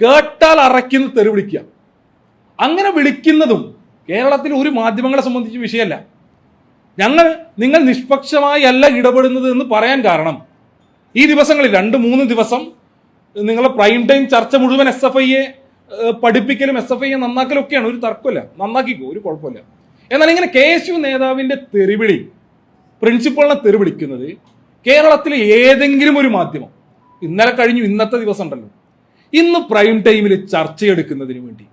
കേട്ടാൽ അറയ്ക്കുന്ന തെറി വിളിക്കുക. അങ്ങനെ വിളിക്കുന്നതും കേരളത്തിൽ ഒരു മാധ്യമങ്ങളെ സംബന്ധിച്ച് വിഷയമല്ല. ഞങ്ങൾ നിങ്ങൾ നിഷ്പക്ഷമായി അല്ല ഇടപെടുന്നത് എന്ന് പറയാൻ കാരണം ഈ ദിവസങ്ങളിൽ രണ്ട് മൂന്ന് ദിവസം നിങ്ങളെ പ്രൈം ടൈം ചർച്ച മുഴുവൻ എസ് എഫ് ഐയെ പഠിപ്പിക്കലും എസ് എഫ് ഐയെ നന്നാക്കലും ഒക്കെയാണ്. ഒരു തർക്കമില്ല നന്നാക്കിക്കോ ഒരു കുഴപ്പമില്ല എന്നാൽ ഇങ്ങനെ കെ എസ് യു നേതാവിന്റെ തെറിവിളി പ്രിൻസിപ്പളിനെ തെറിവിളിക്കുന്നത് കേരളത്തിലെ ഏതെങ്കിലും ഒരു മാധ്യമം ഇന്നലെ കഴിഞ്ഞു ഇന്നത്തെ ദിവസം ഉണ്ടല്ലോ. ഇന്ന് പ്രൈം ടൈമിൽ ചർച്ചയെടുക്കുന്നതിന് വേണ്ടി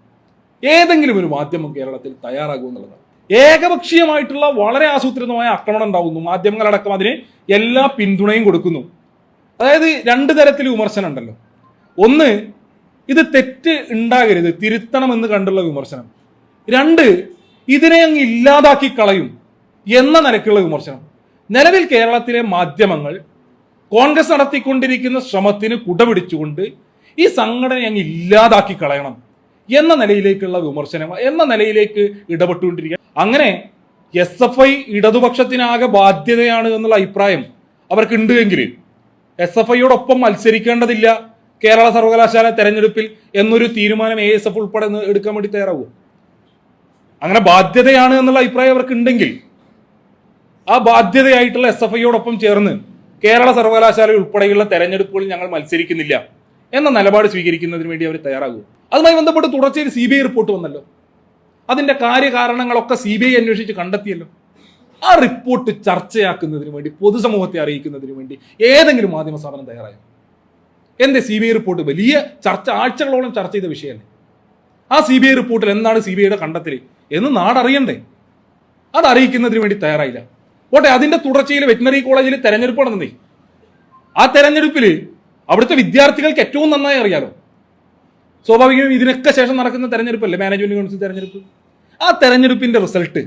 ഏതെങ്കിലും ഒരു മാധ്യമം കേരളത്തിൽ തയ്യാറാകും എന്നുള്ളതാണ്. ഏകപക്ഷീയമായിട്ടുള്ള വളരെ ആസൂത്രിതമായ ആക്രമണം ഉണ്ടാകുന്നു. മാധ്യമങ്ങളടക്കം അതിന് എല്ലാ പിന്തുണയും കൊടുക്കുന്നു. അതായത് രണ്ട് തരത്തിൽ വിമർശനം ഉണ്ടല്ലോ. ഒന്ന് ഇത് തെറ്റ് ഉണ്ടാകരുത് തിരുത്തണമെന്ന് കണ്ടുള്ള വിമർശനം. രണ്ട് ഇതിനെ അങ്ങ് ഇല്ലാതാക്കി കളയും എന്ന നിലക്കുള്ള വിമർശനം. നിലവിൽ കേരളത്തിലെ മാധ്യമങ്ങൾ കോൺഗ്രസ് നടത്തിക്കൊണ്ടിരിക്കുന്ന ശ്രമത്തിന് കുടപിടിച്ചുകൊണ്ട് ഈ സംഘടന അങ്ങ് ഇല്ലാതാക്കി കളയണം എന്ന നിലയിലേക്കുള്ള വിമർശനം എന്ന നിലയിലേക്ക് ഇടപെട്ടുകൊണ്ടിരിക്കുക. അങ്ങനെ എസ് എഫ് ഐ ഇടതുപക്ഷത്തിനാകെ ബാധ്യതയാണ് എന്നുള്ള അഭിപ്രായം അവർക്കുണ്ട് എങ്കിൽ എസ് എഫ് ഐയോടൊപ്പം മത്സരിക്കേണ്ടതില്ല കേരള സർവകലാശാല തെരഞ്ഞെടുപ്പിൽ എന്നൊരു തീരുമാനം എ എസ് എഫ് ഉൾപ്പെടെ എടുക്കാൻ വേണ്ടി തയ്യാറാവുക അങ്ങനെ ബാധ്യതയാണ് എന്നുള്ള അഭിപ്രായം അവർക്ക് ഉണ്ടെങ്കിൽ ആ ബാധ്യതയായിട്ടുള്ള എസ് എഫ് ഐയോടൊപ്പം ചേർന്ന് കേരള സർവകലാശാല ഉൾപ്പെടെയുള്ള തെരഞ്ഞെടുപ്പുകളിൽ ഞങ്ങൾ മത്സരിക്കുന്നില്ല. എന്ന നിലപാട് സ്വീകരിക്കുന്നതിന് വേണ്ടി അവർ തയ്യാറാകും. അതുമായി ബന്ധപ്പെട്ട് തുടർച്ചയായി സി ബി ഐ റിപ്പോർട്ട് വന്നല്ലോ. അതിന്റെ കാര്യകാരണങ്ങളൊക്കെ സി ബി ഐ അന്വേഷിച്ച് കണ്ടെത്തിയല്ലോ. ആ റിപ്പോർട്ട് ചർച്ചയാക്കുന്നതിന് വേണ്ടി പൊതുസമൂഹത്തെ അറിയിക്കുന്നതിന് വേണ്ടി ഏതെങ്കിലും മാധ്യമ സ്ഥാപനം തയ്യാറായോ? എന്റെ സി ബി ഐ റിപ്പോർട്ട് വലിയ ചർച്ച ആഴ്ചകളോളം ചർച്ച ചെയ്ത വിഷയമല്ലേ? ആ സി ബി ഐ റിപ്പോർട്ടിൽ എന്താണ് സി ബി ഐയുടെ കണ്ടെത്തൽ എന്ന് നാടറിയണ്ടേ? അത് അറിയിക്കുന്നതിന് വേണ്ടി തയ്യാറായില്ല. ഓട്ടെ അതിന്റെ തുടർച്ചയിൽ വെറ്റിനറി കോളേജിൽ തെരഞ്ഞെടുപ്പ് നടന്നേ ആ തെരഞ്ഞെടുപ്പിൽ അവിടുത്തെ വിദ്യാർത്ഥികൾക്ക് ഏറ്റവും നന്നായി അറിയാലോ. സ്വാഭാവികമായും ഇതിനൊക്കെ ശേഷം നടക്കുന്ന തെരഞ്ഞെടുപ്പല്ലേ? മാനേജ്മെന്റ് കൗൺസിൽ തെരഞ്ഞെടുപ്പ്. ആ തെരഞ്ഞെടുപ്പിന്റെ റിസൾട്ട്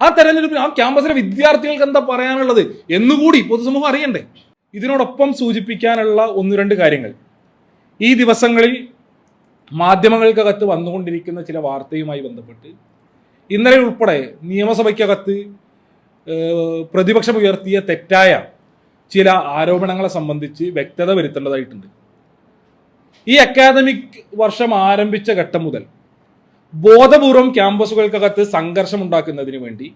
ആ തെരഞ്ഞെടുപ്പിൽ ആ ക്യാമ്പസിലെ വിദ്യാർത്ഥികൾക്ക് എന്താ പറയാനുള്ളത്? എന്നുകൂടി പൊതുസമൂഹം അറിയണ്ടേ. ഇതിനോടൊപ്പം സൂചിപ്പിക്കാനുള്ള ഒന്ന് രണ്ട് കാര്യങ്ങൾ. ഈ ദിവസങ്ങളിൽ മാധ്യമങ്ങൾക്കകത്ത് വന്നുകൊണ്ടിരിക്കുന്ന ചില വാർത്തയുമായി ബന്ധപ്പെട്ട് ഇന്നലെ ഉൾപ്പെടെ നിയമസഭയ്ക്കകത്ത് പ്രതിപക്ഷം ഉയർത്തിയ തെറ്റായ ചില ആരോപണങ്ങളെ സംബന്ധിച്ച് വ്യക്തത വരുത്തേണ്ടതായിട്ടുണ്ട്. ഈ അക്കാദമിക് വർഷം ആരംഭിച്ച ഘട്ടം മുതൽ ബോധപൂർവം ക്യാമ്പസുകൾക്കകത്ത് സംഘർഷം ഉണ്ടാക്കുന്നതിന് വേണ്ടി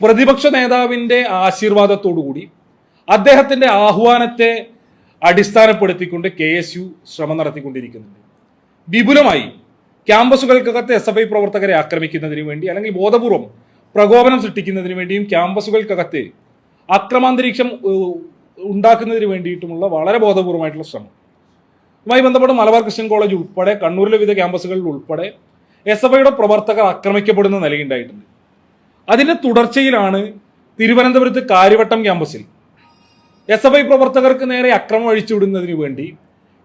പ്രതിപക്ഷ നേതാവിന്റെ ആശീർവാദത്തോടുകൂടി അദ്ദേഹത്തിന്റെ ആഹ്വാനത്തെ അടിസ്ഥാനപ്പെടുത്തിക്കൊണ്ട് കെ എസ് യു ശ്രമം നടത്തിക്കൊണ്ടിരിക്കുന്നുണ്ട്. വിപുലമായി ക്യാമ്പസുകൾക്കകത്ത് എസ് എഫ് ഐ പ്രവർത്തകരെ ആക്രമിക്കുന്നതിന് വേണ്ടി അല്ലെങ്കിൽ ബോധപൂർവം പ്രകോപനം സൃഷ്ടിക്കുന്നതിന് വേണ്ടിയും ക്യാമ്പസുകൾക്കകത്ത് അക്രമാന്തരീക്ഷം ഉണ്ടാക്കുന്നതിന് വേണ്ടിയിട്ടുമുള്ള വളരെ ബോധപൂർവമായിട്ടുള്ള ശ്രമം. ഇതുമായി ബന്ധപ്പെട്ട് മലബാർ ക്രിസ്ത്യൻ കോളേജ് ഉൾപ്പെടെ കണ്ണൂരിലെ വിവിധ ക്യാമ്പസുകളിൽ ഉൾപ്പെടെ എസ് എഫ് ഐയുടെ പ്രവർത്തകർ ആക്രമിക്കപ്പെടുന്ന നിലയുണ്ടായിട്ടുണ്ട്. അതിന്റെ തുടർച്ചയിലാണ് തിരുവനന്തപുരത്ത് കാര്യവട്ടം ക്യാമ്പസിൽ എസ് എഫ് ഐ പ്രവർത്തകർക്ക് നേരെ അക്രമം അഴിച്ചുവിടുന്നതിന് വേണ്ടി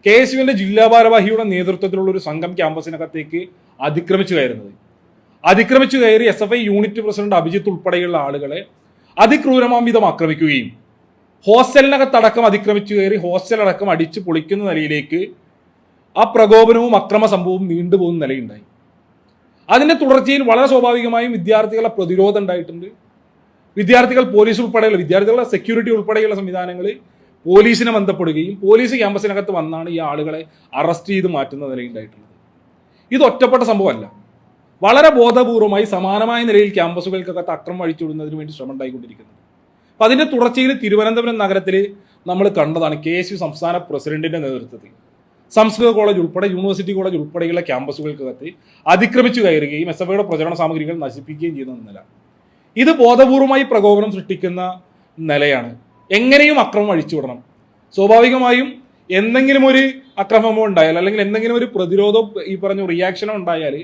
കെ എസ് യുവിന്റെ ജില്ലാ ഭാരവാഹിയുടെ നേതൃത്വത്തിലുള്ള ഒരു സംഘം ക്യാമ്പസിനകത്തേക്ക് അതിക്രമിച്ചു കയറുന്നത്. അതിക്രമിച്ചു കയറി S F I unit president Abhijith ഉൾപ്പെടെയുള്ള ആളുകളെ അതിക്രൂരമാം വിധം ആക്രമിക്കുകയും ഹോസ്റ്റലിനകത്തടക്കം അതിക്രമിച്ചു കയറി ഹോസ്റ്റൽ അടക്കം അടിച്ച് പൊളിക്കുന്ന നിലയിലേക്ക് ആ പ്രകോപനവും അക്രമ സംഭവവും നീണ്ടുപോകുന്ന നിലയുണ്ടായി. അതിന്റെ തുടർച്ചയിൽ വളരെ സ്വാഭാവികമായും വിദ്യാർത്ഥികളെ പ്രതിരോധം ഉണ്ടായിട്ടുണ്ട്. വിദ്യാർത്ഥികൾ പോലീസ് ഉൾപ്പെടെയുള്ള വിദ്യാർത്ഥികളുടെ സെക്യൂരിറ്റി ഉൾപ്പെടെയുള്ള സംവിധാനങ്ങൾ പോലീസിനെ ബന്ധപ്പെടുകയും പോലീസ് ക്യാമ്പസിനകത്ത് വന്നാണ് ഈ ആളുകളെ അറസ്റ്റ് ചെയ്ത് മാറ്റുന്ന നിലയുണ്ടായിട്ടുള്ളത് ഇത് ഒറ്റപ്പെട്ട സംഭവമല്ല. വളരെ ബോധപൂർവമായി സമാനമായ നിലയിൽ ക്യാമ്പസുകൾക്കകത്ത് അക്രമം അഴിച്ചുവിടുന്നതിന് വേണ്ടി ശ്രമം ഉണ്ടായിക്കൊണ്ടിരിക്കുന്നത് അപ്പം അതിന്റെ തുടർച്ചയിൽ തിരുവനന്തപുരം നഗരത്തിൽ നമ്മൾ കണ്ടതാണ് കെ എസ് യു സംസ്ഥാന പ്രസിഡന്റിന്റെ നേതൃത്വത്തിൽ. സംസ്കൃത കോളേജ് ഉൾപ്പെടെ യൂണിവേഴ്സിറ്റി കോളേജ് ഉൾപ്പെടെയുള്ള ക്യാമ്പസുകൾക്കകത്ത് അതിക്രമിച്ചു കയറുകയും എസ് എഫ് ഐയുടെ പ്രചരണ സാമഗ്രികൾ നശിപ്പിക്കുകയും ചെയ്യുന്ന നില ഇത് ബോധപൂർവമായി പ്രകോപനം സൃഷ്ടിക്കുന്ന നിലയാണ്. എങ്ങനെയും അക്രമം അഴിച്ചുവിടണം സ്വാഭാവികമായും എന്തെങ്കിലും ഒരു അക്രമമോ ഉണ്ടായാൽ അല്ലെങ്കിൽ എന്തെങ്കിലും ഒരു പ്രതിരോധം ഈ പറഞ്ഞ റിയാക്ഷനോ ഉണ്ടായാൽ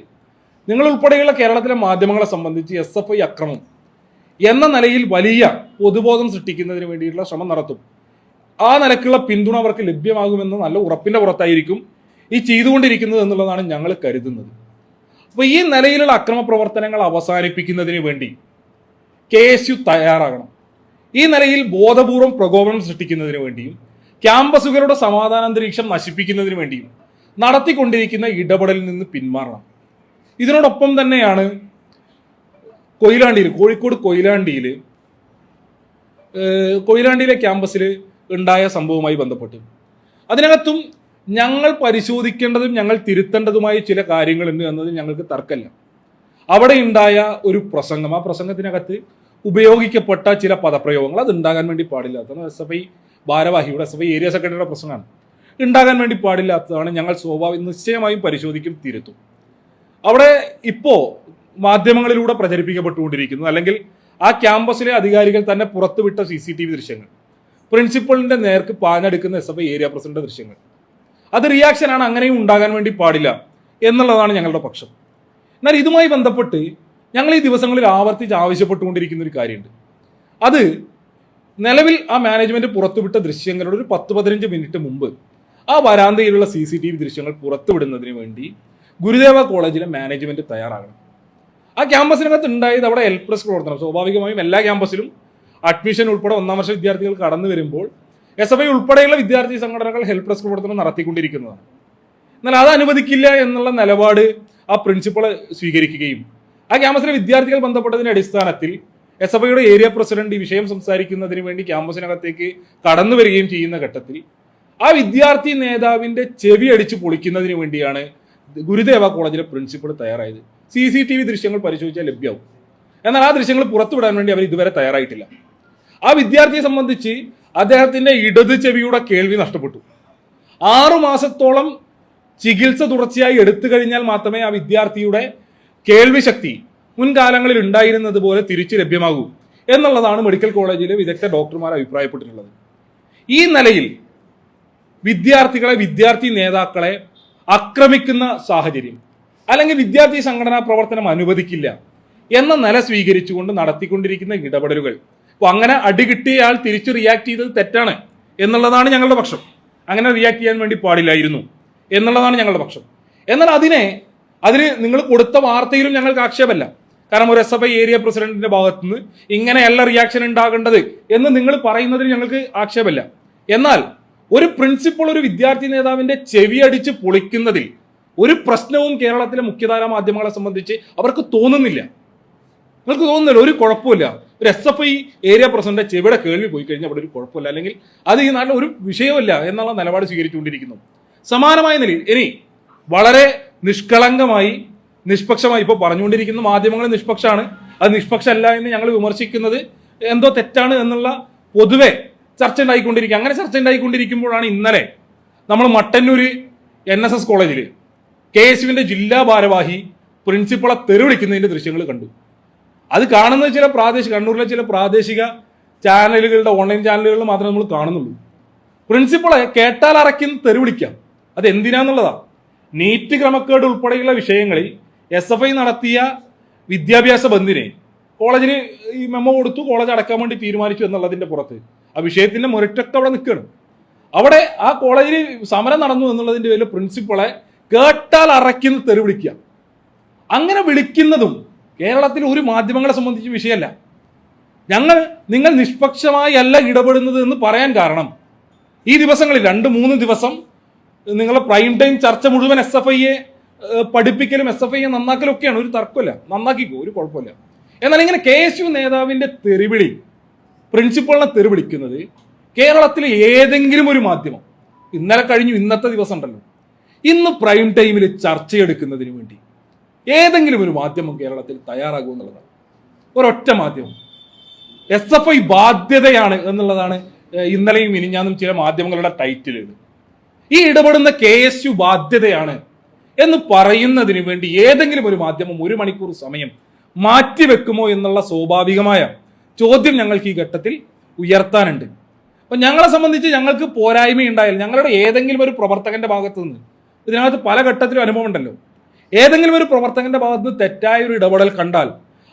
നിങ്ങൾ ഉൾപ്പെടെയുള്ള കേരളത്തിലെ മാധ്യമങ്ങളെ സംബന്ധിച്ച് എസ് എഫ് ഐ അക്രമം എന്ന നിലയിൽ വലിയ പൊതുബോധം സൃഷ്ടിക്കുന്നതിന് വേണ്ടിയിട്ടുള്ള ശ്രമം നടത്തും. ആ നിലക്കുള്ള പിന്തുണ അവർക്ക് ലഭ്യമാകുമെന്ന് നല്ല ഉറപ്പിന്റെ പുറത്തായിരിക്കും ഈ ചെയ്തുകൊണ്ടിരിക്കുന്നത് എന്നുള്ളതാണ് ഞങ്ങൾ കരുതുന്നത്. അപ്പോൾ ഈ നിലയിലുള്ള അക്രമ പ്രവർത്തനങ്ങൾ അവസാനിപ്പിക്കുന്നതിന് വേണ്ടി കെ എസ് യു തയ്യാറാകണം. ഈ നിലയിൽ ബോധപൂർവം പ്രകോപനം സൃഷ്ടിക്കുന്നതിന് വേണ്ടിയും ക്യാമ്പസുകളുടെ സമാധാനാന്തരീക്ഷം നശിപ്പിക്കുന്നതിന് വേണ്ടിയും നടത്തിക്കൊണ്ടിരിക്കുന്ന ഇടപെടലിൽ നിന്ന് പിന്മാറണം. ഇതിനോടൊപ്പം തന്നെയാണ് കൊയിലാണ്ടിയിൽ കോഴിക്കോട് കൊയിലാണ്ടിയിൽ കൊയിലാണ്ടിയിലെ ക്യാമ്പസിൽ ഉണ്ടായ സംഭവവുമായി ബന്ധപ്പെട്ട്. അതിനകത്തും ഞങ്ങൾ പരിശോധിക്കേണ്ടതും ഞങ്ങൾ തിരുത്തേണ്ടതുമായ ചില കാര്യങ്ങളുണ്ട് എന്നത് ഞങ്ങൾക്ക് തർക്കമില്ല. അവിടെ ഉണ്ടായ ഒരു പ്രസംഗം ആ പ്രസംഗത്തിനകത്ത് ഉപയോഗിക്കപ്പെട്ട ചില പദപ്രയോഗങ്ങൾ അത് ഉണ്ടാകാൻ വേണ്ടി പാടില്ലാത്തതാണ് എസ് എഫ് ഐ ഭാരവാഹിയുടെ എസ് എഫ് ഐ ഏരിയ സെക്രട്ടറിയുടെ പ്രസംഗമാണ്. ഉണ്ടാകാൻ വേണ്ടി പാടില്ലാത്തതാണ് ഞങ്ങൾ സ്വാഭാവിക നിശ്ചയമായും പരിശോധിക്കും തിരുത്തും. അവിടെ ഇപ്പോ മാധ്യമങ്ങളിലൂടെ പ്രചരിപ്പിക്കപ്പെട്ടുകൊണ്ടിരിക്കുന്നു. അല്ലെങ്കിൽ ആ ക്യാമ്പസിലെ അധികാരികൾ തന്നെ പുറത്തുവിട്ട സി സി ടി വി ദൃശ്യങ്ങൾ. പ്രിൻസിപ്പളിന്റെ നേർക്ക് പാഞ്ഞെടുക്കുന്ന S F I area president ദൃശ്യങ്ങൾ. അത് റിയാക്ഷനാണ് അങ്ങനെയും ഉണ്ടാകാൻ വേണ്ടി പാടില്ല എന്നുള്ളതാണ് ഞങ്ങളുടെ പക്ഷം. എന്നാൽ ഇതുമായി ബന്ധപ്പെട്ട് ഞങ്ങൾ ഈ ദിവസങ്ങളിൽ ആവർത്തിച്ച് ആവശ്യപ്പെട്ടുകൊണ്ടിരിക്കുന്ന ഒരു കാര്യമുണ്ട്. അത് നിലവിൽ ആ മാനേജ്മെന്റ് പുറത്തുവിട്ട ദൃശ്യങ്ങളുടെ ഒരു പത്ത് പതിനഞ്ച് മിനിറ്റ് മുമ്പ് ആ വരാന്തയിലുള്ള സി സി ടി വി ദൃശ്യങ്ങൾ പുറത്തുവിടുന്നതിന് വേണ്ടി ഗുരുദേവ കോളേജിലെ മാനേജ്മെന്റ് തയ്യാറാകണം. ആ ക്യാമ്പസിനകത്ത് ഉണ്ടായത് അവിടെ എൽ പ്ലസ് പ്രവർത്തനം. സ്വാഭാവികമായും എല്ലാ ക്യാമ്പസിലും അഡ്മിഷൻ ഉൾപ്പെടെ ഒന്നാം വർഷ വിദ്യാർത്ഥികൾ കടന്നു വരുമ്പോൾ എസ് എഫ് ഐ ഉൾപ്പെടെയുള്ള വിദ്യാർത്ഥി സംഘടനകൾ ഹെൽപ്പ് ഡെസ്ക് പ്രവർത്തനം നടത്തിക്കൊണ്ടിരിക്കുന്നതാണ്. എന്നാൽ അത് അനുവദിക്കില്ല എന്നുള്ള നിലപാട് ആ പ്രിൻസിപ്പൾ സ്വീകരിക്കുകയും ആ ക്യാമ്പസിലെ വിദ്യാർത്ഥികൾ ബന്ധപ്പെട്ടതിന്റെ അടിസ്ഥാനത്തിൽ എസ് എഫ് ഐയുടെ ഏരിയ പ്രസിഡന്റ് ഈ വിഷയം സംസാരിക്കുന്നതിന് വേണ്ടി ക്യാമ്പസിനകത്തേക്ക് കടന്നു വരികയും ചെയ്യുന്ന ഘട്ടത്തിൽ ആ വിദ്യാർത്ഥി നേതാവിന്റെ ചെവി അടിച്ച് പൊളിക്കുന്നതിന് വേണ്ടിയാണ് ഗുരുദേവ കോളേജിലെ പ്രിൻസിപ്പൾ തയ്യാറായത്. സി സി ടി വി ദൃശ്യങ്ങൾ പരിശോധിച്ചാൽ ലഭ്യമാവും. എന്നാൽ ആ ദൃശ്യങ്ങൾ പുറത്തുവിടാൻ വേണ്ടി അവർ ഇതുവരെ തയ്യാറായിട്ടില്ല. ആ വിദ്യാർത്ഥിയെ സംബന്ധിച്ച് അദ്ദേഹത്തിന്റെ ഇടത് ചെവിയുടെ കേൾവി നഷ്ടപ്പെട്ടു. ആറു മാസത്തോളം ചികിത്സ തുടർച്ചയായി എടുത്തു കഴിഞ്ഞാൽ മാത്രമേ ആ വിദ്യാർത്ഥിയുടെ കേൾവി ശക്തി മുൻകാലങ്ങളിൽ ഉണ്ടായിരുന്നത് പോലെ തിരിച്ചു ലഭ്യമാകൂ എന്നുള്ളതാണ് മെഡിക്കൽ കോളേജിലെ വിദഗ്ധ ഡോക്ടർമാർ അഭിപ്രായപ്പെട്ടിട്ടുള്ളത്. ഈ നിലയിൽ വിദ്യാർത്ഥികളെ വിദ്യാർത്ഥി നേതാക്കളെ ആക്രമിക്കുന്ന സാഹചര്യം. അല്ലെങ്കിൽ വിദ്യാർത്ഥി സംഘടനാ പ്രവർത്തനം അനുവദിക്കില്ല എന്ന നില സ്വീകരിച്ചുകൊണ്ട് നടത്തിക്കൊണ്ടിരിക്കുന്ന ഇടപെടലുകൾ. അപ്പോൾ അങ്ങനെ അടി കിട്ടിയ ആൾ തിരിച്ചു റിയാക്ട് ചെയ്തത് തെറ്റാണ് എന്നുള്ളതാണ് ഞങ്ങളുടെ പക്ഷം. അങ്ങനെ റിയാക്ട് ചെയ്യാൻ വേണ്ടി പാടില്ലായിരുന്നു എന്നുള്ളതാണ് ഞങ്ങളുടെ പക്ഷം. എന്നാൽ അതിനെ അതിന് നിങ്ങൾ കൊടുത്ത വാർത്തയിലും ഞങ്ങൾക്ക് ആക്ഷേപമല്ല കാരണം ഒരു എസ് എഫ് ഐ ഏരിയ പ്രസിഡന്റിന്റെ ഭാഗത്തുനിന്ന് ഇങ്ങനെയല്ല റിയാക്ഷൻ ഉണ്ടാകേണ്ടത് എന്ന് നിങ്ങൾ പറയുന്നതിൽ ഞങ്ങൾക്ക് ആക്ഷേപമല്ല എന്നാൽ ഒരു പ്രിൻസിപ്പൾ ഒരു വിദ്യാർത്ഥി നേതാവിന്റെ ചെവി അടിച്ച് പൊളിക്കുന്നതിൽ ഒരു പ്രശ്നവും കേരളത്തിലെ മുഖ്യധാര മാധ്യമങ്ങളെ സംബന്ധിച്ച് അവർക്ക് തോന്നുന്നില്ല. നിങ്ങൾക്ക് തോന്നുന്നില്ല. ഒരു കുഴപ്പമില്ല ഒരു S F I area president ചെവിടെ കേൾവി പോയി കഴിഞ്ഞാൽ അവിടെ ഒരു കുഴപ്പമില്ല അല്ലെങ്കിൽ അത് ഈ നാട്ടിൽ ഒരു വിഷയമല്ല എന്നുള്ള നിലപാട് സ്വീകരിച്ചുകൊണ്ടിരിക്കുന്നു. സമാനമായ നിലയിൽ ഇനി വളരെ നിഷ്കളങ്കമായി നിഷ്പക്ഷമായി ഇപ്പോൾ പറഞ്ഞുകൊണ്ടിരിക്കുന്ന. മാധ്യമങ്ങൾ നിഷ്പക്ഷമാണ്. അത് നിഷ്പക്ഷമല്ല എന്ന് ഞങ്ങൾ വിമർശിക്കുന്നത് എന്തോ തെറ്റാണ് എന്നുള്ള പൊതുവെ ചർച്ച ഉണ്ടായിക്കൊണ്ടിരിക്കുക. അങ്ങനെ ചർച്ച ഉണ്ടായിക്കൊണ്ടിരിക്കുമ്പോഴാണ് ഇന്നലെ നമ്മൾ മട്ടന്നൂർ എൻ എസ് എസ് കോളേജിൽ കെ എസ് യുവിന്റെ ജില്ലാ ഭാരവാഹി പ്രിൻസിപ്പളെ തെരുവിളിക്കുന്നതിന്റെ ദൃശ്യങ്ങൾ കണ്ടു. അത് കാണുന്നത് ചില പ്രാദേശിക കണ്ണൂരിലെ ചില പ്രാദേശിക ചാനലുകളുടെ ഓൺലൈൻ ചാനലുകളിൽ മാത്രമേ നമ്മൾ കാണുന്നുള്ളൂ. പ്രിൻസിപ്പളെ കേട്ടാൽ അറയ്ക്കുന്ന തെരുവിളിക്കാം അത് എന്തിനാന്നുള്ളതാ? നീറ്റ് ക്രമക്കേട് ഉൾപ്പെടെയുള്ള വിഷയങ്ങളിൽ എസ് എഫ് ഐ നടത്തിയ വിദ്യാഭ്യാസ ബന്ദിനെ കോളേജിന് ഈ മെമ്മോ കൊടുത്തു കോളേജ് അടക്കാൻ വേണ്ടി തീരുമാനിച്ചു എന്നുള്ളതിന്റെ പുറത്ത്. ആ വിഷയത്തിന്റെ മുരറ്റൊക്കെ അവിടെ നിൽക്കുകയാണ്. അവിടെ ആ കോളേജിൽ സമരം നടന്നു എന്നുള്ളതിന്റെ പേരിൽ പ്രിൻസിപ്പളെ കേട്ടാൽ അറയ്ക്കുന്ന തെറി വിളിക്കുക. അങ്ങനെ വിളിക്കുന്നതും കേരളത്തിൽ ഒരു മാധ്യമങ്ങളെ സംബന്ധിച്ച് വിഷയമല്ല. ഞങ്ങൾ നിങ്ങൾ നിഷ്പക്ഷമായി അല്ല ഇടപെടുന്നത് എന്ന് പറയാൻ കാരണം ഈ ദിവസങ്ങളിൽ രണ്ട് മൂന്ന് ദിവസം നിങ്ങളെ പ്രൈം ടൈം ചർച്ച മുഴുവൻ എസ് എഫ് ഐയെ പഠിപ്പിക്കലും എസ് എഫ് ഐയെ നന്നാക്കലും ഒക്കെയാണ്. ഒരു തർക്കമില്ല. നന്നാക്കിക്കോ ഒരു കുഴപ്പമില്ല. എന്നാൽ ഇങ്ങനെ കെ എസ് യു നേതാവിന്റെ തെറിവിളി പ്രിൻസിപ്പളിനെ തെറിവിളിക്കുന്നത് കേരളത്തിലെ ഏതെങ്കിലും ഒരു മാധ്യമം. ഇന്നലെ കഴിഞ്ഞു ഇന്നത്തെ ദിവസം ഉണ്ടല്ലോ ഇന്ന് പ്രൈം ടൈമിൽ ചർച്ചയെടുക്കുന്നതിന് വേണ്ടി ഏതെങ്കിലും ഒരു മാധ്യമം കേരളത്തിൽ തയ്യാറാകും എന്നുള്ളതാണ്. ഒരൊറ്റ മാധ്യമം. എസ് എഫ് ഐ ബാധ്യതയാണ് എന്നുള്ളതാണ് ഇന്നലെയും ഇനിഞ്ഞാന്നും ചില മാധ്യമങ്ങളുടെ ടൈറ്റിലുകൾ ഈ ഇടപെടുന്ന കെ എസ് യു ബാധ്യതയാണ് എന്ന് പറയുന്നതിന് വേണ്ടി ഏതെങ്കിലും ഒരു മാധ്യമം ഒരു മണിക്കൂർ സമയം മാറ്റിവെക്കുമോ എന്നുള്ള സ്വാഭാവികമായ ചോദ്യം ഞങ്ങൾക്ക് ഈ ഘട്ടത്തിൽ ഉയർത്താനുണ്ട്. അപ്പം ഞങ്ങളെ സംബന്ധിച്ച് ഞങ്ങൾക്ക് പോരായ്മ ഉണ്ടായാലും ഞങ്ങളുടെ ഏതെങ്കിലും ഒരു പ്രവർത്തകന്റെ ഭാഗത്തു നിന്ന്. ഇതിനകത്ത് പല ഘട്ടത്തിലും അനുഭവം ഉണ്ടല്ലോ. ഏതെങ്കിലും ഒരു പ്രവർത്തകന്റെ ഭാഗത്ത് നിന്ന് തെറ്റായ ഒരു ഇടപെടൽ കണ്ടാൽ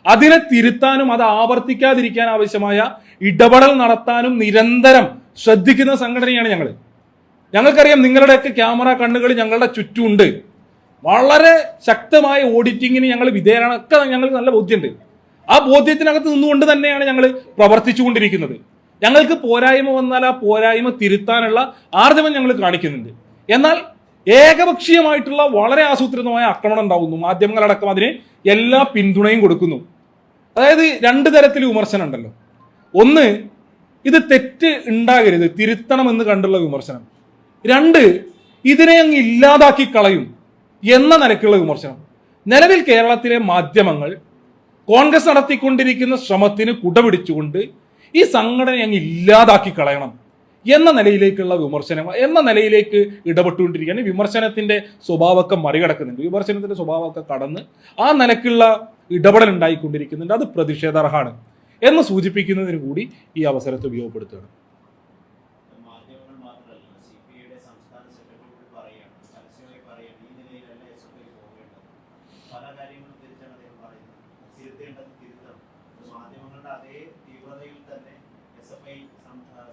അതിനെ തിരുത്താനും അത് ആവർത്തിക്കാതിരിക്കാൻ ആവശ്യമായ ഇടപെടൽ നടത്താനും നിരന്തരം ശ്രദ്ധിക്കുന്ന സംഘടനയാണ് ഞങ്ങൾ. ഞങ്ങൾക്കറിയാം നിങ്ങളുടെയൊക്കെ ക്യാമറ കണ്ണുകൾ ഞങ്ങളുടെ ചുറ്റുമുണ്ട്. വളരെ ശക്തമായ ഓഡിറ്റിങ്ങിന് ഞങ്ങൾ വിധേയരാണ്. ഒക്കെ ഞങ്ങൾക്ക് നല്ല ബോധ്യമുണ്ട്. ആ ബോധ്യത്തിനകത്ത് നിന്നുകൊണ്ട് തന്നെയാണ് ഞങ്ങൾ പ്രവർത്തിച്ചുകൊണ്ടിരിക്കുന്നത്. ഞങ്ങൾക്ക് പോരായ്മ വന്നാൽ ആ പോരായ്മ തിരുത്താനുള്ള ആർജവം ഞങ്ങൾ കാണിക്കുന്നുണ്ട്. എന്നാൽ ഏകപക്ഷീയമായിട്ടുള്ള വളരെ ആസൂത്രിതമായ ആക്രമണം ഉണ്ടാകുന്നു മാധ്യമങ്ങളടക്കം അതിന് എല്ലാ പിന്തുണയും കൊടുക്കുന്നു. അതായത് രണ്ട് തരത്തിൽ വിമർശനം ഉണ്ടല്ലോ. ഒന്ന് ഇത് തെറ്റ് ഉണ്ടാകരുത് തിരുത്തണമെന്ന് കണ്ടുള്ള വിമർശനം. രണ്ട് ഇതിനെ അങ്ങ് ഇല്ലാതാക്കി കളയും എന്ന നിലക്കുള്ള വിമർശനം. നിലവിൽ കേരളത്തിലെ മാധ്യമങ്ങൾ കോൺഗ്രസ് നടത്തിക്കൊണ്ടിരിക്കുന്ന ശ്രമത്തിന് കുടപിടിച്ചുകൊണ്ട് ഈ സംഘടന അങ്ങ് ഇല്ലാതാക്കി കളയണം എന്ന നിലയിലേക്കുള്ള വിമർശനം എന്ന നിലയിലേക്ക് ഇടപെട്ടുകൊണ്ടിരിക്കുകയാണ്. വിമർശനത്തിന്റെ സ്വഭാവമൊക്കെ മറികടക്കുന്നുണ്ട്. വിമർശനത്തിന്റെ സ്വഭാവമൊക്കെ കടന്ന് ആ നിലക്കുള്ള ഇടപെടൽ ഉണ്ടായിക്കൊണ്ടിരിക്കുന്നുണ്ട്. അത് പ്രതിഷേധാർഹമാണ് എന്ന് സൂചിപ്പിക്കുന്നതിന് കൂടി ഈ അവസരത്തെ ഉപയോഗപ്പെടുത്തുകയാണ്. പല കാര്യങ്ങളും പറയുന്നത് തിരുത്തേണ്ടത് തിരുത്തണം. മാധ്യമങ്ങളുടെ അതേ തീവ്രതയിൽ തന്നെ S F I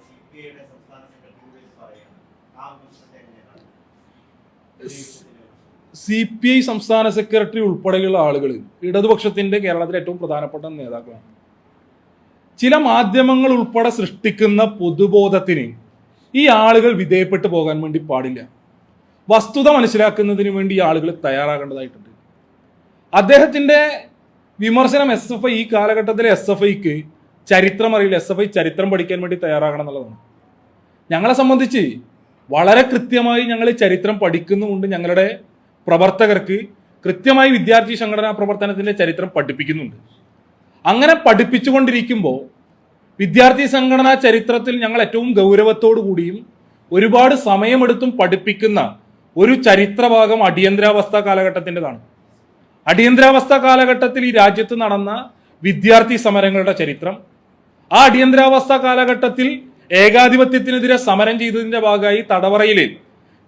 C P ഐയുടെ സംസ്ഥാന സെക്രട്ടറി പറയാണ്. ആ വിമർശനത്തെ എങ്ങനെയാണ്? സി പി ഐ സംസ്ഥാന സെക്രട്ടറി ഉൾപ്പെടെയുള്ള ആളുകൾ ഇടതുപക്ഷത്തിന്റെ കേരളത്തിലെ ഏറ്റവും പ്രധാനപ്പെട്ട നേതാക്കളാണ്. ചില മാധ്യമങ്ങൾ ഉൾപ്പെടെ സൃഷ്ടിക്കുന്ന പൊതുബോധത്തിന് ഈ ആളുകൾ വിധേയപ്പെട്ടു പോകാൻ വേണ്ടി പാടില്ല. വസ്തുത മനസ്സിലാക്കുന്നതിന് വേണ്ടി ഈ ആളുകൾ തയ്യാറാകേണ്ടതായിട്ടുണ്ട്. അദ്ദേഹത്തിന്റെ വിമർശനം എസ് എഫ് ഐ ഈ കാലഘട്ടത്തിലെ എസ് എഫ് ഐക്ക് ചരിത്രം അറിയില്ല. എസ് എഫ് ഐ ചരിത്രം പഠിക്കാൻ വേണ്ടി തയ്യാറാകണം എന്നുള്ളതാണ്. ഞങ്ങളെ സംബന്ധിച്ച് വളരെ കൃത്യമായി ഞങ്ങൾ ചരിത്രം പഠിക്കുന്നുമുണ്ട്. ഞങ്ങളുടെ പ്രവർത്തകർക്ക് കൃത്യമായി വിദ്യാർത്ഥി സംഘടനാ പ്രവർത്തനത്തിന്റെ ചരിത്രം പഠിപ്പിക്കുന്നുണ്ട്. അങ്ങനെ പഠിപ്പിച്ചുകൊണ്ടിരിക്കുമ്പോൾ വിദ്യാർത്ഥി സംഘടനാ ചരിത്രത്തിൽ ഞങ്ങൾ ഏറ്റവും ഗൗരവത്തോടു കൂടിയും ഒരുപാട് സമയമെടുത്തും പഠിപ്പിക്കുന്ന ഒരു ചരിത്രഭാഗം അടിയന്തരാവസ്ഥ കാലഘട്ടത്തിന്റെതാണ്. അടിയന്തരാവസ്ഥ കാലഘട്ടത്തിൽ ഈ രാജ്യത്ത് നടന്ന വിദ്യാർത്ഥി സമരങ്ങളുടെ ചരിത്രം. ആ അടിയന്തരാവസ്ഥ കാലഘട്ടത്തിൽ ഏകാധിപത്യത്തിനെതിരെ സമരം ചെയ്തതിന്റെ ഭാഗമായി തടവറയിൽ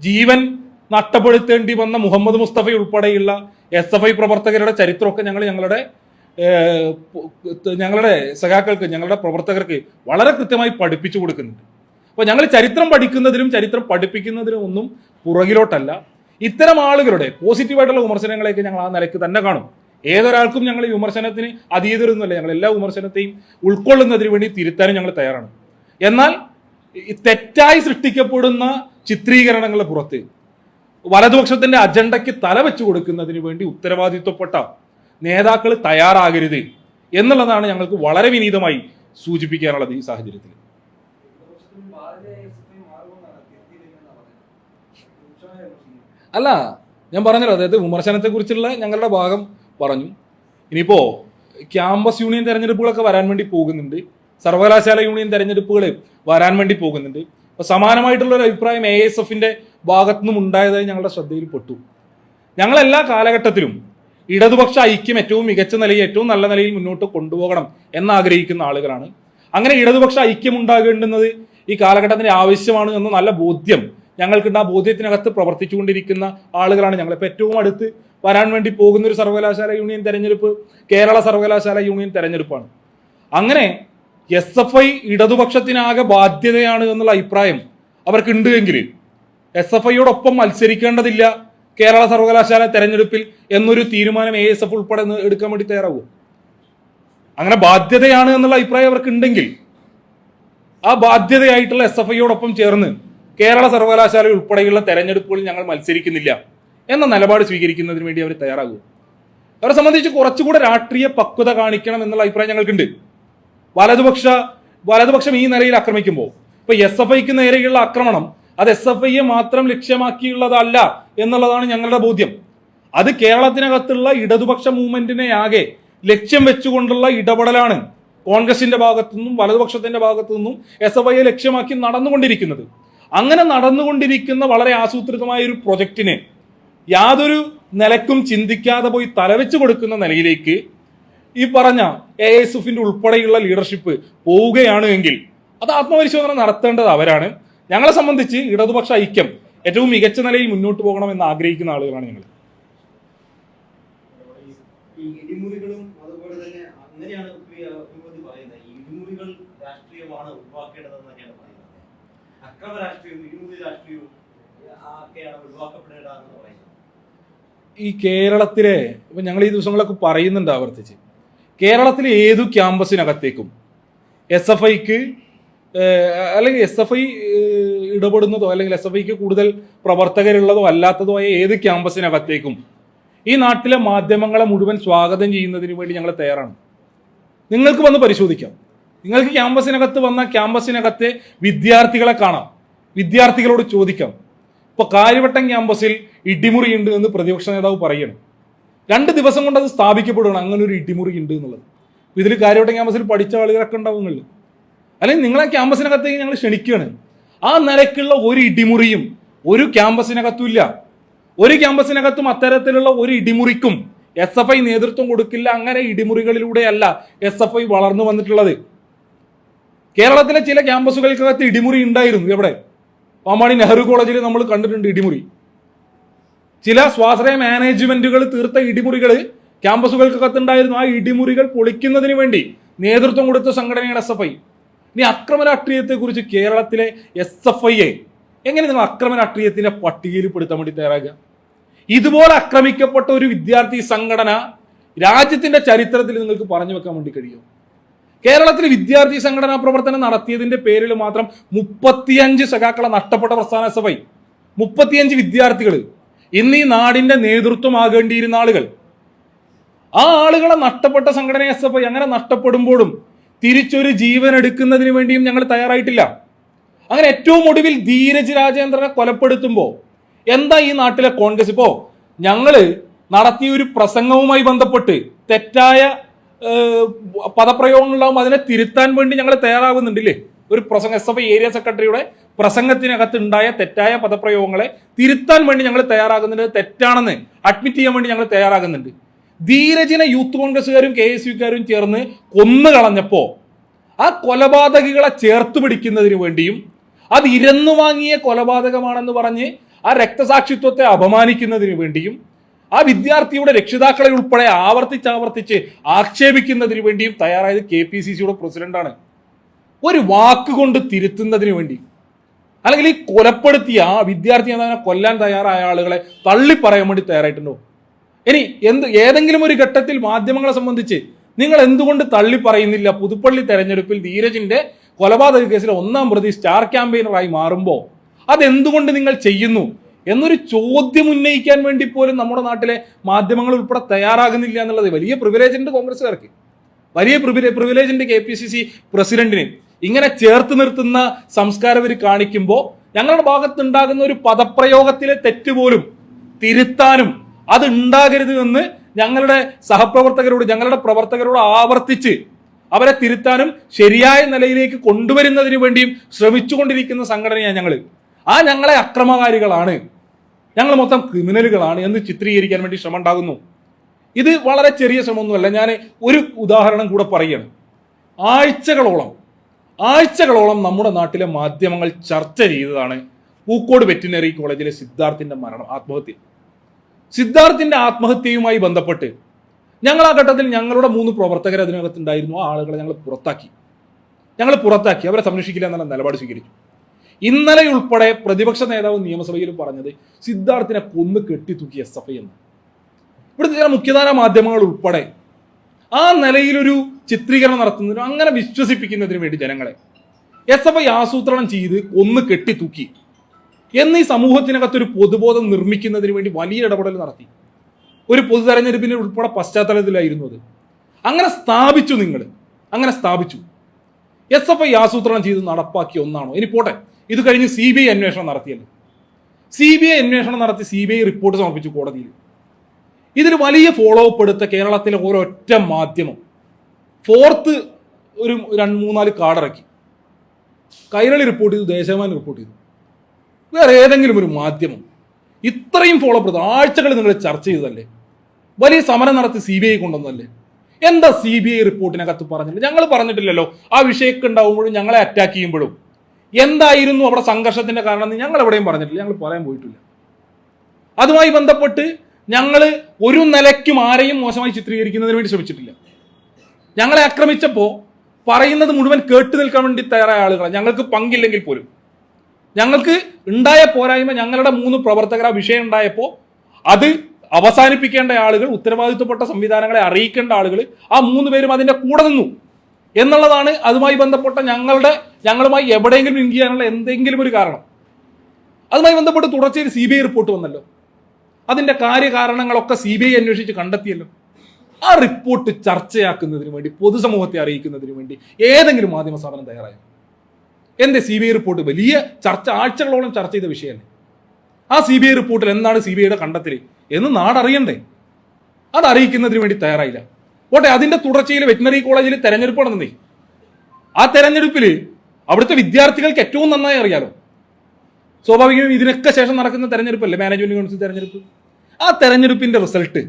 ജീവൻ നഷ്ടപ്പെടുത്തേണ്ടി വന്ന മുഹമ്മദ് മുസ്തഫ ഉൾപ്പെടെയുള്ള എസ് എഫ് ഐ പ്രവർത്തകരുടെ ചരിത്രമൊക്കെ ഞങ്ങൾ ഞങ്ങളുടെ ഞങ്ങളുടെ സഖാക്കൾക്ക് ഞങ്ങളുടെ പ്രവർത്തകർക്ക് വളരെ കൃത്യമായി പഠിപ്പിച്ചു കൊടുക്കുന്നുണ്ട്. അപ്പോൾ ഞങ്ങൾ ചരിത്രം പഠിക്കുന്നതിലും ചരിത്രം പഠിപ്പിക്കുന്നതിലും ഒന്നും പുറകിലോട്ടല്ല. ഇത്തരം ആളുകളുടെ പോസിറ്റീവായിട്ടുള്ള വിമർശനങ്ങളെയൊക്കെ ഞങ്ങൾ ആ നിലയ്ക്ക് തന്നെ കാണും. ഏതൊരാൾക്കും ഞങ്ങൾ ഈ വിമർശനത്തിന് അതീതരൊന്നുമല്ല ഞങ്ങൾ എല്ലാ വിമർശനത്തെയും ഉൾക്കൊള്ളുന്നതിന് വേണ്ടി തിരുത്താനും ഞങ്ങൾ തയ്യാറാണ്. എന്നാൽ തെറ്റായി സൃഷ്ടിക്കപ്പെടുന്ന ചിത്രീകരണങ്ങളുടെ പുറത്ത് വലതുപക്ഷത്തിന്റെ അജണ്ടയ്ക്ക് തല വെച്ചു കൊടുക്കുന്നതിന് വേണ്ടി ഉത്തരവാദിത്വപ്പെട്ട നേതാക്കൾ തയ്യാറാകരുത് എന്നുള്ളതാണ് ഞങ്ങൾക്ക് വളരെ വിനീതമായി സൂചിപ്പിക്കാനുള്ളത് ഈ സാഹചര്യത്തിൽ. അല്ല ഞാൻ പറഞ്ഞല്ലോ അതായത് വിമർശനത്തെക്കുറിച്ചുള്ള ഞങ്ങളുടെ ഭാഗം പറഞ്ഞു. ഇനിയിപ്പോ ക്യാമ്പസ് യൂണിയൻ തെരഞ്ഞെടുപ്പുകളൊക്കെ വരാൻ വേണ്ടി പോകുന്നുണ്ട്. സർവകലാശാല യൂണിയൻ തെരഞ്ഞെടുപ്പുകൾ വരാൻ വേണ്ടി പോകുന്നുണ്ട്. അപ്പൊ സമാനമായിട്ടുള്ള ഒരു അഭിപ്രായം എ എസ് എഫിന്റെ ഭാഗത്തു നിന്നും ഉണ്ടായതായി ഞങ്ങളുടെ ശ്രദ്ധയിൽപ്പെട്ടു. ഞങ്ങൾ എല്ലാ കാലഘട്ടത്തിലും ഇടതുപക്ഷ ഐക്യം ഏറ്റവും മികച്ച നിലയിൽ ഏറ്റവും നല്ല നിലയിൽ മുന്നോട്ട് കൊണ്ടുപോകണം എന്നാഗ്രഹിക്കുന്ന ആളുകളാണ്. അങ്ങനെ ഇടതുപക്ഷ ഐക്യം ഉണ്ടാകേണ്ടുന്നത് ഈ കാലഘട്ടത്തിന് ആവശ്യമാണ് എന്ന നല്ല ബോധ്യം ഞങ്ങൾക്കുണ്ട് ആ ബോധ്യത്തിനകത്ത് പ്രവർത്തിച്ചുകൊണ്ടിരിക്കുന്ന ആളുകളാണ് ഞങ്ങളിപ്പോൾ ഏറ്റവും അടുത്ത് വരാൻ വേണ്ടി പോകുന്ന ഒരു സർവകലാശാല യൂണിയൻ തെരഞ്ഞെടുപ്പ് കേരള സർവകലാശാല യൂണിയൻ തെരഞ്ഞെടുപ്പാണ്. അങ്ങനെ എസ് എഫ് ഐ ഇടതുപക്ഷത്തിനാകെ ബാധ്യതയാണ് എന്നുള്ള അഭിപ്രായം അവർക്കുണ്ട് എങ്കിൽ എസ് എഫ് ഐയോടൊപ്പം മത്സരിക്കേണ്ടതില്ല കേരള സർവകലാശാല തെരഞ്ഞെടുപ്പിൽ എന്നൊരു തീരുമാനം എ എസ് എഫ് ഉൾപ്പെടെ എടുക്കാൻ വേണ്ടി തയ്യാറാവുമോ അങ്ങനെ ബാധ്യതയാണ് എന്നുള്ള അഭിപ്രായം അവർക്ക് ഉണ്ടെങ്കിൽ ആ ബാധ്യതയായിട്ടുള്ള എസ് എഫ് ഐയോടൊപ്പം ചേർന്ന് കേരള സർവകലാശാല ഉൾപ്പെടെയുള്ള തെരഞ്ഞെടുപ്പുകളിൽ ഞങ്ങൾ മത്സരിക്കുന്നില്ല എന്ന നിലപാട് സ്വീകരിക്കുന്നതിന് വേണ്ടി അവർ തയ്യാറാകും. അവരെ സംബന്ധിച്ച് കുറച്ചുകൂടെ രാഷ്ട്രീയ പക്വത കാണിക്കണം എന്നുള്ള അഭിപ്രായം ഞങ്ങൾക്കുണ്ട്. വലതുപക്ഷ വലതുപക്ഷം ഈ നിലയിൽ ആക്രമിക്കുമ്പോൾ ഇപ്പൊ എസ് എഫ് ഐക്ക് നേരെയുള്ള ആക്രമണം അത് എസ് എഫ് ഐയെ മാത്രം ലക്ഷ്യമാക്കിയുള്ളതല്ല എന്നുള്ളതാണ് ഞങ്ങളുടെ ബോധ്യം. അത് കേരളത്തിനകത്തുള്ള ഇടതുപക്ഷ മൂവ്മെന്റിനെ ആകെ ലക്ഷ്യം വെച്ചുകൊണ്ടുള്ള ഇടപെടലാണ് കോൺഗ്രസിന്റെ ഭാഗത്തു നിന്നും വലതുപക്ഷത്തിന്റെ ഭാഗത്തു നിന്നും എസ് എഫ് ഐയെ ലക്ഷ്യമാക്കി നടന്നുകൊണ്ടിരിക്കുന്നത്. അങ്ങനെ നടന്നുകൊണ്ടിരിക്കുന്ന വളരെ ആസൂത്രിതമായ ഒരു പ്രൊജക്റ്റിന് യാതൊരു നിലക്കും ചിന്തിക്കാതെ പോയി തലവെച്ച് കൊടുക്കുന്ന നിലയിലേക്ക് ഈ പറഞ്ഞ എ എസ് എഫിന്റെ ഉൾപ്പെടെയുള്ള ലീഡർഷിപ്പ് പോവുകയാണ് എങ്കിൽ അത് ആത്മപരിശോധന നടത്തേണ്ടത് അവരാണ്. ഞങ്ങളെ സംബന്ധിച്ച് ഇടതുപക്ഷ ഐക്യം ഏറ്റവും മികച്ച നിലയിൽ മുന്നോട്ട് പോകണമെന്ന് ആഗ്രഹിക്കുന്ന ആളുകളാണ് ഞങ്ങൾ. ഇടിമുറികളും അതുപോലെ തന്നെ അങ്ങനെയാണ് വിമതി പറയുന്നത് ഈ ഇടിമുറികൾ രാഷ്ട്രീയമാണ് ഒഴിവാക്കേണ്ടതെന്നൊക്കെയാണ് പറയുന്നത് അക്രമ രാഷ്ട്രീയവും ഇടിമുറി രാഷ്ട്രീയവും ഈ കേരളത്തിലെ ഇപ്പൊ ഞങ്ങൾ ഈ ദിവസങ്ങളൊക്കെ പറയുന്നുണ്ട് ആവർത്തിച്ച്. കേരളത്തിലെ ഏതു ക്യാമ്പസിനകത്തേക്കും? എസ് എഫ് ഐക്ക് അല്ലെങ്കിൽ എസ് എഫ് ഐ ഇടപെടുന്നതോ അല്ലെങ്കിൽ എസ് എഫ് ഐക്ക് കൂടുതൽ പ്രവർത്തകരുള്ളതോ അല്ലാത്തതോ ആയ ഏത് ക്യാമ്പസിനകത്തേക്കും? ഈ നാട്ടിലെ മാധ്യമങ്ങളെ മുഴുവൻ സ്വാഗതം ചെയ്യുന്നതിന് വേണ്ടി ഞങ്ങൾ തയ്യാറാണ്. നിങ്ങൾക്ക് വന്ന് പരിശോധിക്കാം. നിങ്ങൾക്ക് ക്യാമ്പസിനകത്ത് വന്ന ക്യാമ്പസിനകത്തെ വിദ്യാർത്ഥികളെ കാണാം. വിദ്യാർത്ഥികളോട് ചോദിക്കാം. ഇപ്പൊ കാര്യവട്ടം ക്യാമ്പസിൽ ഇടിമുറി ഉണ്ട് എന്ന് പ്രതിപക്ഷ നേതാവ് പറയണം. രണ്ട് ദിവസം കൊണ്ട് അത് സ്ഥാപിക്കപ്പെടുകയാണ്. അങ്ങനെ ഒരു ഇടിമുറി ഉണ്ട് എന്നുള്ളത് ഇതിൽ കാര്യവട്ടം ക്യാമ്പസിൽ പഠിച്ച ആളുകളൊക്കെ ഉണ്ടാവും അല്ലെങ്കിൽ നിങ്ങളെ ക്യാമ്പസിനകത്തേക്ക് ഞങ്ങൾ ക്ഷണിക്കുകയാണ്. ആ നിലയ്ക്കുള്ള ഒരു ഇടിമുറിയും ഒരു ക്യാമ്പസിനകത്തും ഇല്ല. ഒരു ക്യാമ്പസിനകത്തും അത്തരത്തിലുള്ള ഒരു ഇടിമുറിക്കും എസ് എഫ് ഐ നേതൃത്വം കൊടുക്കില്ല. അങ്ങനെ ഇടിമുറികളിലൂടെയല്ല എസ് എഫ് ഐ വളർന്നു വന്നിട്ടുള്ളത്. കേരളത്തിലെ ചില ക്യാമ്പസുകൾക്കകത്ത് ഇടിമുറി ഉണ്ടായിരുന്നു എവിടെ? പാമ്പാടി നെഹ്റു കോളേജിൽ നമ്മൾ കണ്ടിട്ടുണ്ട് ഇടിമുറി. ചില സ്വാശ്രയ മാനേജ്മെന്റുകൾ തീർത്ത ഇടിമുറികൾ ക്യാമ്പസുകൾക്കകത്ത് ഉണ്ടായിരുന്നു ആ ഇടിമുറികൾ പൊളിക്കുന്നതിന് വേണ്ടി നേതൃത്വം കൊടുത്ത സംഘടനയാണ് എസ് എഫ് ഐ. ഇനി അക്രമ രാഷ്ട്രീയത്തെ കുറിച്ച് കേരളത്തിലെ എസ് എഫ് ഐയെ എങ്ങനെ നിങ്ങൾ അക്രമ രാഷ്ട്രീയത്തിന്റെ പട്ടികയിൽ പെടുത്താൻ വേണ്ടി തയ്യാറാകുക? ഇതുപോലെ ആക്രമിക്കപ്പെട്ട ഒരു വിദ്യാർത്ഥി സംഘടന രാജ്യത്തിന്റെ ചരിത്രത്തിൽ നിങ്ങൾക്ക് പറഞ്ഞു വെക്കാൻ വേണ്ടി കഴിയും കേരളത്തിൽ വിദ്യാർത്ഥി സംഘടനാ പ്രവർത്തനം നടത്തിയതിന്റെ പേരിൽ മാത്രം മുപ്പത്തിയഞ്ച് സഖാക്കളെ നഷ്ടപ്പെട്ട പ്രസ്ഥാന സഭയിൽ. മുപ്പത്തിയഞ്ച് വിദ്യാർത്ഥികൾ ഇന്ന് ഈ നാടിന്റെ നേതൃത്വമാകേണ്ടിയിരുന്ന ആളുകൾ. ആ ആളുകളെ നഷ്ടപ്പെട്ട സംഘടന എസ് എഫ് ഐ അങ്ങനെ നഷ്ടപ്പെടുമ്പോഴും തിരിച്ചൊരു ജീവൻ എടുക്കുന്നതിന് വേണ്ടിയും ഞങ്ങൾ തയ്യാറായിട്ടില്ല. അങ്ങനെ ഏറ്റവും ഒടുവിൽ ധീരജ് രാജേന്ദ്രനെ കൊലപ്പെടുത്തുമ്പോൾ എന്താ ഈ നാട്ടിലെ കോൺഗ്രസ്? ഇപ്പോ ഞങ്ങൾ നടത്തിയ ഒരു പ്രസംഗവുമായി ബന്ധപ്പെട്ട് തെറ്റായ ഏഹ്, പദപ്രയോഗങ്ങളുണ്ടാവും. അതിനെ തിരുത്താൻ വേണ്ടി ഞങ്ങൾ തയ്യാറാകുന്നുണ്ടില്ലേ? ഒരു പ്രസംഗ എസ് എഫ് ഏരിയ സെക്രട്ടറിയുടെ പ്രസംഗത്തിനകത്ത് ഉണ്ടായ തെറ്റായ പദപ്രയോഗങ്ങളെ തിരുത്താൻ വേണ്ടി ഞങ്ങൾ തയ്യാറാകുന്നുണ്ട്. തെറ്റാണെന്ന് അഡ്മിറ്റ് ചെയ്യാൻ വേണ്ടി ഞങ്ങൾ തയ്യാറാകുന്നുണ്ട്. ധീരജിനെ യൂത്ത് കോൺഗ്രസ്സുകാരും കെ എസ് യുക്കാരും ചേർന്ന് കൊന്നു കളഞ്ഞപ്പോ ആ കൊലപാതകികളെ ചേർത്ത് പിടിക്കുന്നതിന് വേണ്ടിയും അത് ഇരന്നു വാങ്ങിയ കൊലപാതകമാണെന്ന് പറഞ്ഞ് ആ രക്തസാക്ഷിത്വത്തെ അപമാനിക്കുന്നതിന് വേണ്ടിയും ആ വിദ്യാർത്ഥിയുടെ രക്ഷിതാക്കളെ ഉൾപ്പെടെ ആവർത്തിച്ച് ആവർത്തിച്ച് ആക്ഷേപിക്കുന്നതിന് വേണ്ടിയും തയ്യാറായത് കെ പി സി സിയുടെ പ്രസിഡന്റാണ്. ഒരു വാക്കുകൊണ്ട് തിരുത്തുന്നതിന് വേണ്ടി. അല്ലെങ്കിൽ ഈ കൊലപ്പെടുത്തിയ ആ വിദ്യാർത്ഥി എന്നതിനെ കൊല്ലാൻ തയ്യാറായ ആളുകളെ തള്ളി പറയാൻ വേണ്ടി തയ്യാറായിട്ടുണ്ടോ? ഇനി എന്ത് ഏതെങ്കിലും ഒരു ഘട്ടത്തിൽ മാധ്യമങ്ങളെ സംബന്ധിച്ച് നിങ്ങൾ എന്തുകൊണ്ട് തള്ളി പറയുന്നില്ല? പുതുപ്പള്ളി തെരഞ്ഞെടുപ്പിൽ ധീരജിന്റെ കൊലപാതക കേസിലെ ഒന്നാം പ്രതി സ്റ്റാർ ക്യാമ്പയിനറായി മാറുമ്പോൾ അതെന്തുകൊണ്ട് നിങ്ങൾ ചെയ്യുന്നു? എന്നൊരു ചോദ്യം ഉന്നയിക്കാൻ വേണ്ടി പോലും നമ്മുടെ നാട്ടിലെ മാധ്യമങ്ങൾ ഉൾപ്പെടെ തയ്യാറാകുന്നില്ല എന്നുള്ളത് വലിയ പ്രിവിലേജ് ഉണ്ട് കോൺഗ്രസ്സുകാർക്ക്. വലിയ പ്രിവിലേജ് ഉണ്ട് കെ പി സി സി പ്രസിഡന്റിന്. ഇങ്ങനെ ചേർത്ത് നിർത്തുന്ന സംസ്കാരം ഇവർ കാണിക്കുമ്പോൾ ഞങ്ങളുടെ ഭാഗത്തുണ്ടാകുന്ന ഒരു പദപ്രയോഗത്തിലെ തെറ്റ് പോലും തിരുത്താനും അത് ഉണ്ടാകരുത് എന്ന് ഞങ്ങളുടെ സഹപ്രവർത്തകരോട് ഞങ്ങളുടെ പ്രവർത്തകരോട് ആവർത്തിച്ച് അവരെ തിരുത്താനും ശരിയായ നിലയിലേക്ക് കൊണ്ടുവരുന്നതിന് വേണ്ടിയും ശ്രമിച്ചുകൊണ്ടിരിക്കുന്ന സംഘടനയാണ് ഞങ്ങൾ ആ ഞങ്ങളെ അക്രമകാരികളാണ്. ഞങ്ങൾ മൊത്തം ക്രിമിനലുകളാണ് എന്ന് ചിത്രീകരിക്കാൻ വേണ്ടി ശ്രമം ഉണ്ടാകുന്നു ഇത് വളരെ ചെറിയ ശ്രമമൊന്നുമല്ല ഞാൻ ഒരു ഉദാഹരണം കൂടെ പറയുകയാണ് ആഴ്ചകളോളം ആഴ്ചകളോളം നമ്മുടെ നാട്ടിലെ മാധ്യമങ്ങൾ ചർച്ച ചെയ്തതാണ് പൂക്കോട് വെറ്റിനറി കോളേജിലെ സിദ്ധാർത്ഥിന്റെ മരണം ആത്മഹത്യ. സിദ്ധാർത്ഥിന്റെ ആത്മഹത്യയുമായി ബന്ധപ്പെട്ട് ഞങ്ങൾ ആ ഘട്ടത്തിൽ ഞങ്ങളുടെ മൂന്ന് പ്രവർത്തകർ അതിനകത്തുണ്ടായിരുന്നു. ആ ആളുകളെ ഞങ്ങൾ പുറത്താക്കി. ഞങ്ങൾ പുറത്താക്കി അവരെ സംരക്ഷിക്കില്ല എന്നുള്ള നിലപാട് സ്വീകരിച്ചു. ഇന്നലെ ഉൾപ്പെടെ പ്രതിപക്ഷ നേതാവ് നിയമസഭയിൽ പറഞ്ഞത് സിദ്ധാർത്ഥിനെ കൊന്ന് കെട്ടിത്തൂക്കി എസ് എഫ് ഐ എന്ന് ഇവിടുത്തെ ചില മുഖ്യധാര മാധ്യമങ്ങൾ ഉൾപ്പെടെ ആ നിലയിലൊരു ചിത്രീകരണം നടത്തുന്നതിനും അങ്ങനെ വിശ്വസിപ്പിക്കുന്നതിന് വേണ്ടി ജനങ്ങളെ എസ് എഫ് ഐ ആസൂത്രണം ചെയ്ത് ഒന്ന് കെട്ടിത്തൂക്കി തൂക്കി ഈ സമൂഹത്തിനകത്തൊരു പൊതുബോധം നിർമ്മിക്കുന്നതിന് വേണ്ടി വലിയ ഇടപെടൽ നടത്തി. ഒരു പൊതു തെരഞ്ഞെടുപ്പിന് ഉൾപ്പെടെ പശ്ചാത്തലത്തിലായിരുന്നു അത്. അങ്ങനെ സ്ഥാപിച്ചു നിങ്ങൾ അങ്ങനെ സ്ഥാപിച്ചു. എസ് എഫ് ഐ ആസൂത്രണം ചെയ്ത് നടപ്പാക്കിയ ഒന്നാണോ? ഇനി പോട്ടെ. ഇത് കഴിഞ്ഞ് സി ബി ഐ അന്വേഷണം നടത്തിയല്ലോ. സി ബി ഐ അന്വേഷണം നടത്തി സി ബി ഐ റിപ്പോർട്ട് സമർപ്പിച്ചു കോടതിയിൽ. ഇതിൽ വലിയ ഫോളോ അപ്പ് എടുത്ത കേരളത്തിലെ ഒരൊറ്റ മാധ്യമം. ഫോർത്ത് ഒരു രണ്ട് മൂന്നാൽ കാർഡിറക്കി കൈരളി റിപ്പോർട്ട് ചെയ്തു ദേശാഭിമാനി റിപ്പോർട്ട് ചെയ്തു. വേറെ ഏതെങ്കിലും ഒരു മാധ്യമം. ഇത്രയും ഫോളോ അപ്പ് ആഴ്ചകൾ നിങ്ങൾ ചർച്ച ചെയ്തതല്ലേ? വലിയ സമരം നടത്തി സി ബി ഐ കൊണ്ടുവന്നല്ലേ എന്താ സി ബി ഐ റിപ്പോർട്ടിനകത്ത് പറഞ്ഞില്ല ഞങ്ങൾ പറഞ്ഞിട്ടില്ലല്ലോ. ആ വിഷയമൊക്കെ ഉണ്ടാവുമ്പോഴും ഞങ്ങളെ അറ്റാക്ക് ചെയ്യുമ്പോഴും. എന്തായിരുന്നു അവിടെ സംഘർഷത്തിന്റെ കാരണം എന്ന് ഞങ്ങൾ എവിടെയും പറഞ്ഞിട്ടില്ല. ഞങ്ങൾ പറയാൻ പോയിട്ടില്ല. അതുമായി ബന്ധപ്പെട്ട് ഞങ്ങൾ ഒരു നിലയ്ക്കും ആരെയും മോശമായി ചിത്രീകരിക്കുന്നതിന് വേണ്ടി ശ്രമിച്ചിട്ടില്ല. ഞങ്ങളെ ആക്രമിച്ചപ്പോൾ പറയുന്നത് മുഴുവൻ കേട്ടു നിൽക്കാൻ വേണ്ടി തയ്യാറായ ആളുകളാണ്. ഞങ്ങൾക്ക് പങ്കില്ലെങ്കിൽ പോലും. ഞങ്ങൾക്ക് ഉണ്ടായ പോരായ്മ ഞങ്ങളുടെ മൂന്ന് പ്രവർത്തകർ ആ വിഷയം ഉണ്ടായപ്പോൾ അത് അവസാനിപ്പിക്കേണ്ട ആളുകൾ ഉത്തരവാദിത്വപ്പെട്ട സംവിധാനങ്ങളെ അറിയിക്കേണ്ട ആളുകൾ ആ മൂന്ന് പേരും അതിന്റെ കൂടെ നിന്നു. എന്നുള്ളതാണ് അതുമായി ബന്ധപ്പെട്ട ഞങ്ങളുടെ ഞങ്ങളുമായി എവിടെയെങ്കിലും ലിങ്ക് ചെയ്യാനുള്ള എന്തെങ്കിലും ഒരു കാരണം. അതുമായി ബന്ധപ്പെട്ട് തുടർച്ചയായി സി ബി ഐ റിപ്പോർട്ട് വന്നല്ലോ. അതിന്റെ കാര്യകാരണങ്ങളൊക്കെ സി ബി ഐ അന്വേഷിച്ച് കണ്ടെത്തിയല്ലോ. ആ റിപ്പോർട്ട് ചർച്ചയാക്കുന്നതിന് വേണ്ടി പൊതുസമൂഹത്തെ അറിയിക്കുന്നതിന് വേണ്ടി ഏതെങ്കിലും മാധ്യമ സ്ഥാപനം തയ്യാറായോ? എന്റെ സി ബി ഐ റിപ്പോർട്ട്? വലിയ ചർച്ച ആഴ്ചകളോളം ചർച്ച ചെയ്ത വിഷയമല്ലേ? ആ സി ബി ഐ റിപ്പോർട്ടിൽ എന്താണ് സി ബി ഐയുടെ കണ്ടെത്തൽ എന്ന് നാടറിയണ്ടേ? അത് അറിയിക്കുന്നതിന് വേണ്ടി തയ്യാറായില്ല. ഓട്ടെ അതിന്റെ തുടർച്ചയിൽ വെറ്റിനറി കോളേജിൽ തെരഞ്ഞെടുപ്പ് നടന്നേ ആ തെരഞ്ഞെടുപ്പിൽ അവിടുത്തെ വിദ്യാർത്ഥികൾക്ക് ഏറ്റവും നന്നായി അറിയാലോ. സ്വാഭാവികമായും ഇതിനൊക്കെ ശേഷം നടക്കുന്ന തെരഞ്ഞെടുപ്പല്ലേ മാനേജ്മെന്റ് കൗൺസിൽ തെരഞ്ഞെടുപ്പ്? ആ തെരഞ്ഞെടുപ്പിന്റെ റിസൾട്ട്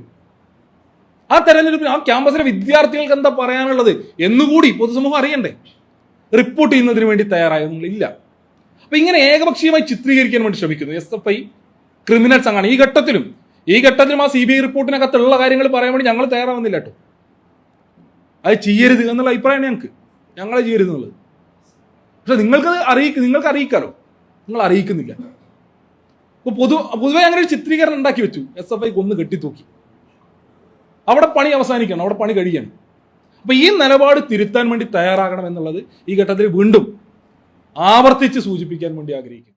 ആ തെരഞ്ഞെടുപ്പിൽ ആ ക്യാമ്പസിലെ വിദ്യാർത്ഥികൾക്ക് എന്താ പറയാനുള്ളത് എന്നുകൂടി പൊതുസമൂഹം അറിയണ്ടേ? റിപ്പോർട്ട് ചെയ്യുന്നതിന് വേണ്ടി തയ്യാറായൊന്നുമില്ല അപ്പൊ ഇങ്ങനെ ഏകപക്ഷീയമായി ചിത്രീകരിക്കാൻ വേണ്ടി ശ്രമിക്കുന്നു എസ് എഫ് ഐ ക്രിമിനൽ സംഘമാണ് ഈ ഘട്ടത്തിലും ഈ ഘട്ടത്തിലും ആ സി ബി ഐ റിപ്പോർട്ടിനകത്തുള്ള കാര്യങ്ങൾ പറയാൻ വേണ്ടി ഞങ്ങൾ തയ്യാറാവുന്നില്ല കേട്ടോ. അത് ചെയ്യരുത് എന്നുള്ള അഭിപ്രായമാണ് ഞങ്ങൾക്ക് ഞങ്ങളെ ചെയ്യരുത് എന്നുള്ളത്. പക്ഷെ നിങ്ങൾക്ക് അറിയിക്ക നിങ്ങൾക്ക് അറിയിക്കാലോ? നിങ്ങൾ അറിയിക്കുന്നില്ല. അപ്പോൾ പൊതു പൊതുവെ അങ്ങനെ ഒരു ചിത്രീകരണം ഉണ്ടാക്കി വെച്ചു. എസ് എഫ് ഐക്ക് ഒന്ന് കെട്ടിത്തൂക്കി. അവിടെ പണി അവസാനിക്കണം. അവിടെ പണി കഴിയണം. അപ്പോൾ ഈ നിലപാട് തിരുത്താൻ വേണ്ടി തയ്യാറാകണം എന്നുള്ളത് ഈ ഘട്ടത്തിൽ വീണ്ടും ആവർത്തിച്ച് സൂചിപ്പിക്കാൻ വേണ്ടി ആഗ്രഹിക്കുന്നു.